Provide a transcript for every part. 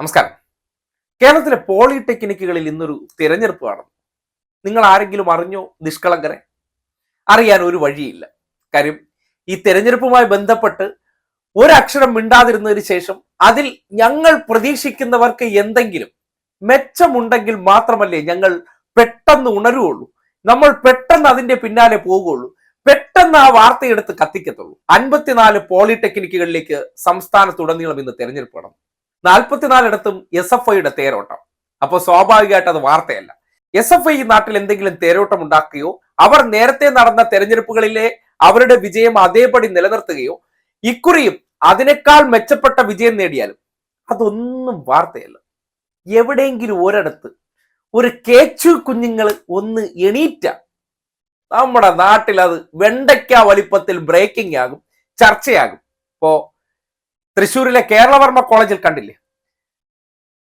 നമസ്കാരം. കേരളത്തിലെ പോളിടെക്നിക്കുകളിൽ ഇന്നൊരു തിരഞ്ഞെടുപ്പ് നടന്നു നിങ്ങൾ ആരെങ്കിലും അറിഞ്ഞോ നിഷ്കളങ്കരെ? അറിയാൻ ഒരു വഴിയില്ല. കാര്യം ഈ തിരഞ്ഞെടുപ്പുമായി ബന്ധപ്പെട്ട് ഒരക്ഷരം മിണ്ടാതിരുന്നതിന് ശേഷം അതിൽ ഞങ്ങൾ പ്രതീക്ഷിക്കുന്നവർക്ക് എന്തെങ്കിലും മെച്ചമുണ്ടെങ്കിൽ മാത്രമല്ലേ ഞങ്ങൾ പെട്ടെന്ന് ഉണരുകയുള്ളൂ. നമ്മൾ പെട്ടെന്ന് അതിന്റെ പിന്നാലെ പോകുകയുള്ളൂ. പെട്ടെന്ന് ആ വാർത്തയെടുത്ത് കത്തിക്കത്തുള്ളൂ. അൻപത്തിനാല് പോളിടെക്നിക്കുകളിലേക്ക് സംസ്ഥാനത്തുടനീളം ഇന്ന് തെരഞ്ഞെടുപ്പ് നടന്നു. നാൽപ്പത്തിനാലിടത്തും എസ് എഫ് ഐയുടെ തേരോട്ടം. അപ്പോൾ സ്വാഭാവികമായിട്ട് അത് വാർത്തയല്ല. എസ് എഫ് ഐ ഈ നാട്ടിൽ എന്തെങ്കിലും തേരോട്ടം ഉണ്ടാക്കുകയോ അവർ നേരത്തെ നടന്ന തെരഞ്ഞെടുപ്പുകളിലെ അവരുടെ വിജയം അതേപടി നിലനിർത്തുകയോ ഇക്കുറിയും അതിനേക്കാൾ മെച്ചപ്പെട്ട വിജയം നേടിയാലും അതൊന്നും വാർത്തയല്ല. എവിടെയെങ്കിലും ഒരിടത്ത് ഒരു കേച്ചു കുഞ്ഞുങ്ങൾ ഒന്ന് എണീറ്റ നമ്മുടെ നാട്ടിൽ അത് വെണ്ടയ്ക്ക വലിപ്പത്തിൽ ബ്രേക്കിംഗ് ആകും ചർച്ചയാകും. ഇപ്പോ തൃശ്ശൂരിലെ കേരളവർമ്മ കോളേജിൽ കണ്ടില്ലേ?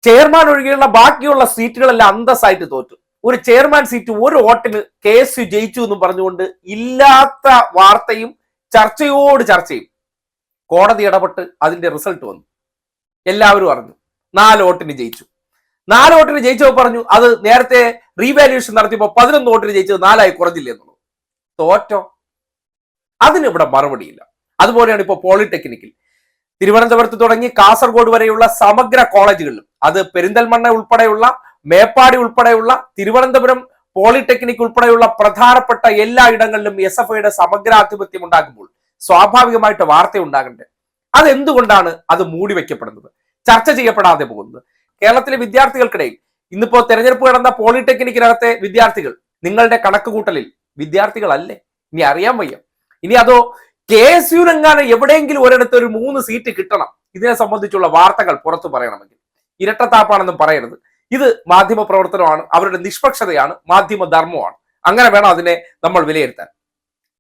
ചെയർമാൻ ഒഴികെയുള്ള ബാക്കിയുള്ള സീറ്റുകളെല്ലാം അന്തസ്സായിട്ട് തോറ്റു. ഒരു ചെയർമാൻ സീറ്റ് ഒരു വോട്ടിന് കെ എസ് യു ജയിച്ചു എന്നും പറഞ്ഞുകൊണ്ട് ഇല്ലാത്ത വാർത്തയും ചർച്ചയോട് ചർച്ചയും. കോടതി ഇടപെട്ട് അതിന്റെ റിസൾട്ട് വന്നു. എല്ലാവരും അറിഞ്ഞു. നാല് വോട്ടിന് ജയിച്ചു. നാല് വോട്ടിന് ജയിച്ചപ്പോൾ പറഞ്ഞു അത് നേരത്തെ റീവാലുവേഷൻ നടത്തിയപ്പോൾ പതിനൊന്ന് വോട്ടിന് ജയിച്ചത് നാലായി കുറഞ്ഞില്ല എന്നുള്ളത്. തോറ്റോ? അതിന് ഇവിടെ മറുപടിയില്ല. അതുപോലെയാണ് ഇപ്പോൾ പോളിടെക്നിക്കിൽ തിരുവനന്തപുരത്ത് തുടങ്ങി കാസർഗോഡ് വരെയുള്ള സമഗ്ര കോളേജുകളിലും അത് പെരിന്തൽമണ്ണ ഉൾപ്പെടെയുള്ള മേപ്പാടി ഉൾപ്പെടെയുള്ള തിരുവനന്തപുരം പോളിടെക്നിക് ഉൾപ്പെടെയുള്ള പ്രധാനപ്പെട്ട എല്ലാ ഇടങ്ങളിലും എസ് എഫ് ഐയുടെ സമഗ്രാധിപത്യം ഉണ്ടാകുമ്പോൾ സ്വാഭാവികമായിട്ട് വാർത്ത ഉണ്ടാകണ്ടേ? അതെന്തുകൊണ്ടാണ് അത് മൂടി വെക്കപ്പെടുന്നത്? ചർച്ച ചെയ്യപ്പെടാതെ പോകുന്നത്. കേരളത്തിലെ വിദ്യാർത്ഥികൾക്കിടയിൽ ഇന്നിപ്പോ തെരഞ്ഞെടുപ്പ് നടന്ന പോളിടെക്നിക്കിനകത്തെ വിദ്യാർത്ഥികൾ നിങ്ങളുടെ കണക്കുകൂട്ടലിൽ വിദ്യാർത്ഥികളല്ലേ? ഇനി അറിയാൻ വയ്യ. ഇനി അതോ കെ എസ് യുനെങ്ങാനും എവിടെയെങ്കിലും ഒരിടത്ത് ഒരു മൂന്ന് സീറ്റ് കിട്ടണം. ഇതിനെ സംബന്ധിച്ചുള്ള വാർത്തകൾ പുറത്തു പറയണമെങ്കിൽ. ഇരട്ടത്താപ്പാണെന്നും പറയരുത്. ഇത് മാധ്യമ പ്രവർത്തനമാണ് അവരുടെ നിഷ്പക്ഷതയാണ് മാധ്യമ ധർമ്മമാണ് അങ്ങനെ വേണം അതിനെ നമ്മൾ വിലയിരുത്താൻ.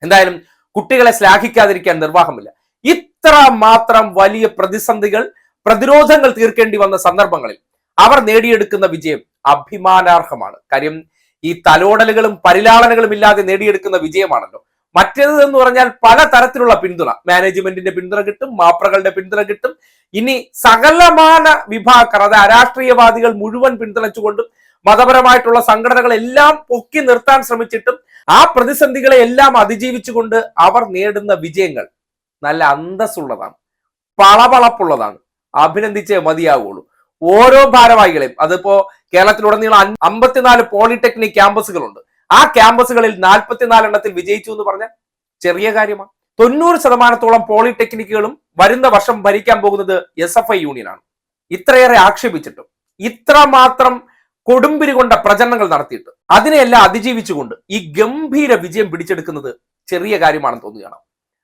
എന്തായാലും കുട്ടികളെ ശ്ലാഘിക്കാതിരിക്കാൻ നിർവാഹമില്ല. ഇത്ര മാത്രം വലിയ പ്രതിസന്ധികൾ പ്രതിരോധങ്ങൾ തീർക്കേണ്ടി വന്ന സന്ദർഭങ്ങളിൽ അവർ നേടിയെടുക്കുന്ന വിജയം അഭിമാനാർഹമാണ്. കാര്യം ഈ തലോടലുകളും പരിലാളനകളും ഇല്ലാതെ നേടിയെടുക്കുന്ന വിജയമാണല്ലോ. മറ്റേത് എന്ന് പറഞ്ഞാൽ പല തരത്തിലുള്ള പിന്തുണ. മാനേജ്മെന്റിന്റെ പിന്തുണ കിട്ടും മാപ്രകളുടെ പിന്തുണ കിട്ടും. ഇനി സകലമാന വിഭാഗക്കാർ അത് അരാഷ്ട്രീയവാദികൾ മുഴുവൻ പിന്തുണച്ചുകൊണ്ടും മതപരമായിട്ടുള്ള സംഘടനകളെല്ലാം പൊക്കി നിർത്താൻ ശ്രമിച്ചിട്ടും ആ പ്രതിസന്ധികളെ എല്ലാം അതിജീവിച്ചുകൊണ്ട് അവർ നേടുന്ന വിജയങ്ങൾ നല്ല അന്തസ്സുള്ളതാണ്. പളപളപ്പുള്ളതാണ്. അഭിനന്ദിച്ചേ മതിയാവുള്ളൂ. ഓരോ ഭാരവാഹികളെയും അതിപ്പോ കേരളത്തിലുടനീളം അമ്പത്തിനാല് പോളിടെക്നിക് ക്യാമ്പസുകളുണ്ട്. ആ ക്യാമ്പസുകളിൽ നാൽപ്പത്തിനാല് എണ്ണത്തിൽ വിജയിച്ചു എന്ന് പറഞ്ഞാൽ ചെറിയ കാര്യമാണ്. തൊണ്ണൂറ് ശതമാനത്തോളം പോളിടെക്നിക്കുകളും വരുന്ന വർഷം ഭരിക്കാൻ പോകുന്നത് എസ് എഫ് ഐ യൂണിയനാണ് ഇത്രയേറെ ആക്ഷേപിച്ചിട്ടും ഇത്രമാത്രം കൊടുമ്പിരി കൊണ്ട പ്രചരണങ്ങൾ നടത്തിയിട്ട് അതിനെയെല്ലാം അതിജീവിച്ചുകൊണ്ട് ഈ ഗംഭീര വിജയം പിടിച്ചെടുക്കുന്നത് ചെറിയ കാര്യമാണെന്ന് തോന്നുകയാണ്.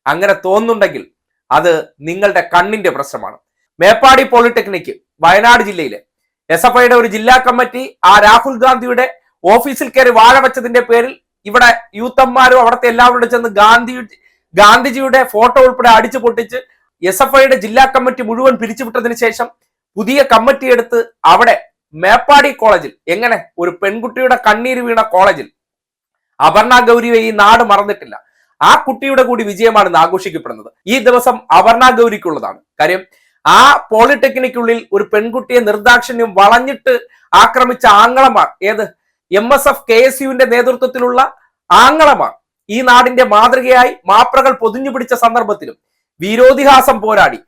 അങ്ങനെ തോന്നുന്നുണ്ടെങ്കിൽ അത് നിങ്ങളുടെ കണ്ണിന്റെ പ്രശ്നമാണ്. മേപ്പാടി പോളിടെക്നിക് വയനാട് ജില്ലയിലെ എസ് എഫ് ഐയുടെ ഒരു ജില്ലാ കമ്മിറ്റി ആ രാഹുൽ ഗാന്ധിയുടെ ഓഫീസിൽ കയറി വാഴ വെച്ചതിന്റെ പേരിൽ ഇവിടെ യൂത്തന്മാരും അവിടുത്തെ എല്ലാവരും ചെന്ന് ഗാന്ധി ഗാന്ധിജിയുടെ ഫോട്ടോ ഉൾപ്പെടെ അടിച്ചു പൊട്ടിച്ച് എസ് എഫ് ഐയുടെ ജില്ലാ കമ്മിറ്റി മുഴുവൻ പിരിച്ചുവിട്ടതിന് ശേഷം പുതിയ കമ്മിറ്റി എടുത്ത് അവിടെ മേപ്പാടി കോളേജിൽ എങ്ങനെ ഒരു പെൺകുട്ടിയുടെ കണ്ണീര് വീണ കോളേജിൽ അപർണ ഗൗരിയെ ഈ നാട് മറന്നിട്ടില്ല. ആ കുട്ടിയുടെ കൂടി വിജയമാണ് ഇന്ന് ആഘോഷിക്കപ്പെടുന്നത്. ഈ ദിവസം അപർണ ഗൗരിക്കുള്ളതാണ്. കാര്യം ആ പോളിടെക്നിക്കുള്ളിൽ ഒരു പെൺകുട്ടിയെ നിർദാക്ഷിണ്യം വളഞ്ഞിട്ട് ആക്രമിച്ച ആങ്ങളമാർ ഏത്? M S F K S യുവിന്റെ നേതൃത്വത്തിലുള്ള ആങ്ങളമാണ് ഈ നാടിന്റെ മാതൃകയായി മാപ്രകൾ പൊതിഞ്ഞു പിടിച്ച സന്ദർഭത്തിലും വിരോധിഹാസം പോരാടി.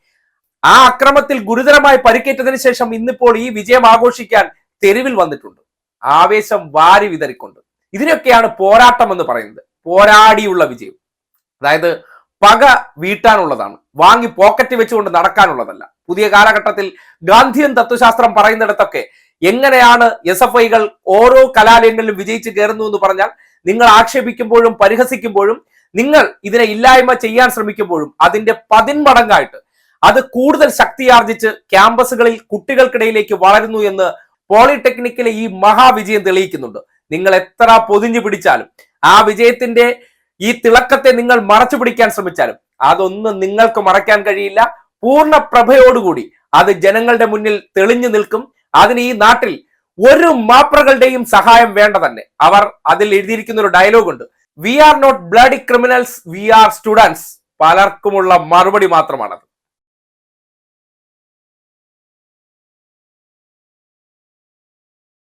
ആ അക്രമത്തിൽ ഗുരുതരമായി പരിക്കേറ്റതിനു ശേഷം ഇന്നിപ്പോൾ ഈ വിജയം ആഘോഷിക്കാൻ തെരുവിൽ വന്നിട്ടുണ്ട്. ആവേശം വാരി വിതറിക്കൊണ്ട്. ഇതിനൊക്കെയാണ് പോരാട്ടം എന്ന് പറയുന്നത്. പോരാടിയുള്ള വിജയം. അതായത് പക വീട്ടാനുള്ളതാണ്. വാങ്ങി പോക്കറ്റ് വെച്ചുകൊണ്ട് നടക്കാനുള്ളതല്ല. പുതിയ കാലഘട്ടത്തിൽ ഗാന്ധിയൻ തത്വശാസ്ത്രം പറയുന്നിടത്തൊക്കെ എങ്ങനെയാണ് എസ് എഫ് ഐകൾ ഓരോ കലാലയങ്ങളിലും വിജയിച്ച് കയറുന്നു എന്ന് പറഞ്ഞാൽ നിങ്ങൾ ആക്ഷേപിക്കുമ്പോഴും പരിഹസിക്കുമ്പോഴും നിങ്ങൾ ഇതിനെ ഇല്ലായ്മ ചെയ്യാൻ ശ്രമിക്കുമ്പോഴും അതിന്റെ പതിന്മടങ്ങായിട്ട് അത് കൂടുതൽ ശക്തിയാർജിച്ച് ക്യാമ്പസുകളിൽ കുട്ടികൾക്കിടയിലേക്ക് വളരുന്നു എന്ന് പോളിടെക്നിക്കിലെ ഈ മഹാവിജയം തെളിയിക്കുന്നുണ്ട്. നിങ്ങൾ എത്ര പൊതിഞ്ഞു പിടിച്ചാലും ആ വിജയത്തിന്റെ ഈ തിളക്കത്തെ നിങ്ങൾ മറച്ചു പിടിക്കാൻ ശ്രമിച്ചാലും അതൊന്നും നിങ്ങൾക്ക് മറയ്ക്കാൻ കഴിയില്ല. പൂർണ പ്രഭയോടുകൂടി അത് ജനങ്ങളുടെ മുന്നിൽ തെളിഞ്ഞു നിൽക്കും. അതിന് ഈ നാട്ടിൽ ഒരു മാപ്രകളുടെയും സഹായം വേണ്ട തന്നെ അവർ അതിൽ എഴുതിയിരിക്കുന്ന ഒരു ഡയലോഗ് ഉണ്ട്. We are not bloody criminals we are students പലർക്കുമുള്ള മറുപടി മാത്രമാണത്.